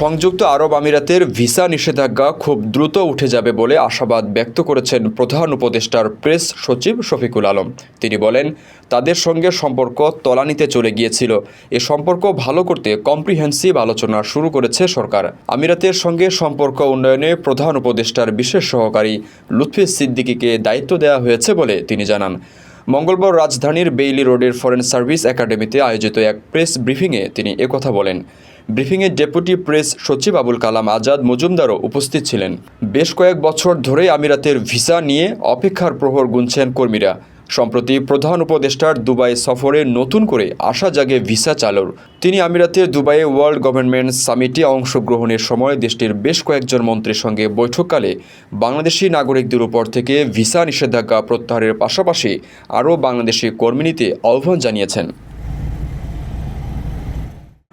সংযুক্ত আরব আমিরাতের ভিসা নিষেধাজ্ঞা খুব দ্রুত উঠে যাবে বলে আশাবাদ ব্যক্ত করেছেন প্রধান উপদেষ্টার প্রেস সচিব শফিকুল আলম। তিনি বলেন, তাদের সঙ্গে সম্পর্ক তলানিতে চলে গিয়েছিল। এ সম্পর্ক ভালো করতে কম্প্রিহেন্সিভ আলোচনা শুরু করেছে সরকার। আমিরাতের সঙ্গে সম্পর্ক উন্নয়নে প্রধান উপদেষ্টার বিশেষ সহকারী লুৎফি সিদ্দিকিকে দায়িত্ব দেওয়া হয়েছে বলে তিনি জানান। মঙ্গলবার রাজধানীর বেইলি রোডের ফরেন সার্ভিস একাডেমিতে আয়োজিত এক প্রেস ব্রিফিংয়ে তিনি একথা বলেন। ব্রিফিংয়ে ডেপুটি প্রেস সচিব আবুল কালাম আজাদ মজুমদারও উপস্থিত ছিলেন। বেশ কয়েক বছর ধরে আমিরাতের ভিসা নিয়ে অপেক্ষার প্রহর গুনছেন কর্মীরা। সম্প্রতি প্রধান উপদেষ্টার দুবাই সফরে নতুন করে আশা জাগে ভিসা চালুর। তিনি আমিরাতের দুবাইয়ে ওয়ার্ল্ড গভর্নমেন্ট সামিটে অংশগ্রহণের সময় দেশটির বেশ কয়েকজন মন্ত্রীর সঙ্গে বৈঠককালে বাংলাদেশি নাগরিকদের উপর থেকে ভিসা নিষেধাজ্ঞা প্রত্যাহারের পাশাপাশি আরও বাংলাদেশি কর্মী নিতে আহ্বান জানিয়েছেন।